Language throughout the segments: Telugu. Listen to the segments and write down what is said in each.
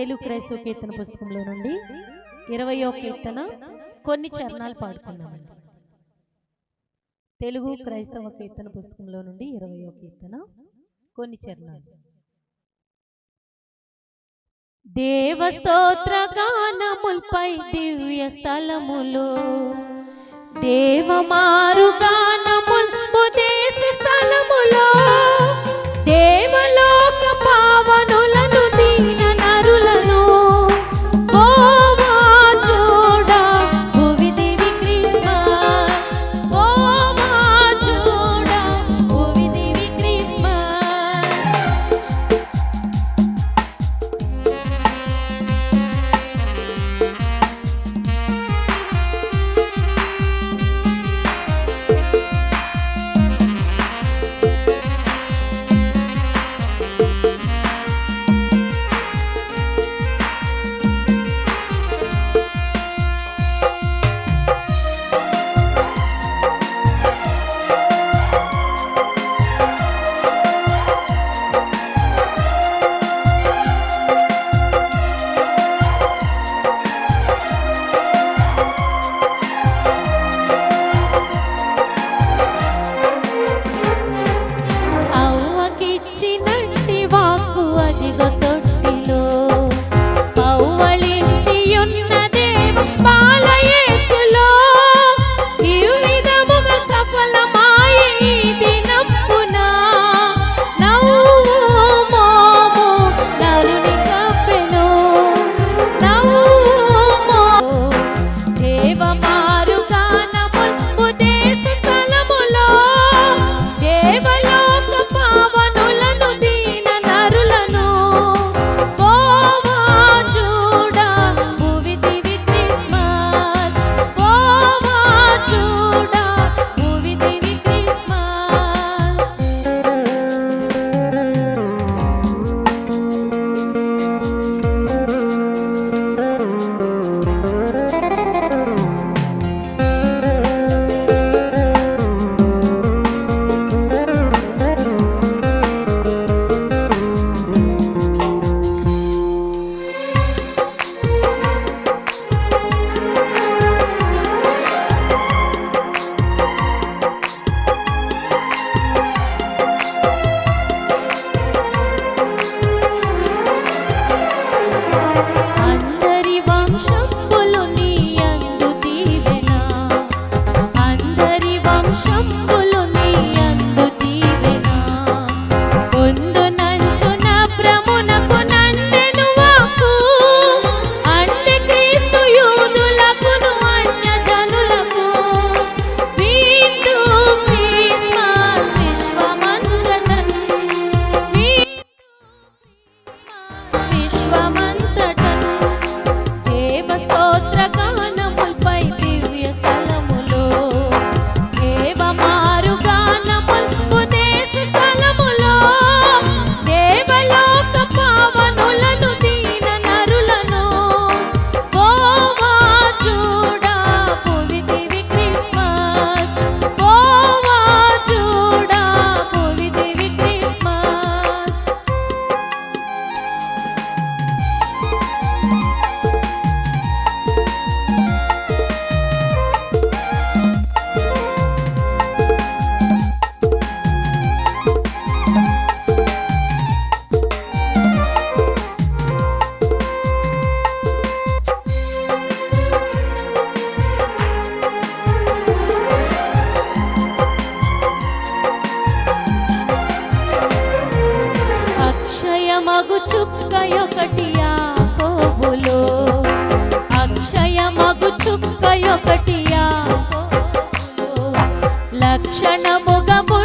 తెలుగు క్రైస్తవ కీర్తన పుస్తకంలో నుండి ఇరవయో కీర్తన కొన్ని చరణాలు పాడుకున్నామండి తెలుగు క్రైస్తవ కీర్తన పుస్తకంలో నుండి ఇరవయో కీర్తన కొన్ని చరణాలు. దేవస్తోత్ర గానములపై దివ్య స్థలములు దేవమారు గానములు స్థలములో. అక్షయమగు చుక్కయొకటియా కోబులో అక్షయమగు చుక్కయొకటియా లక్షణముగము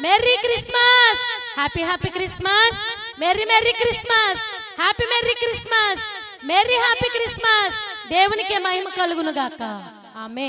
merry Christmas happy happy Christmas merry merry Christmas happy merry Christmas merry happy Christmas దేవునికే మహిమ కలుగును గాక ఆమె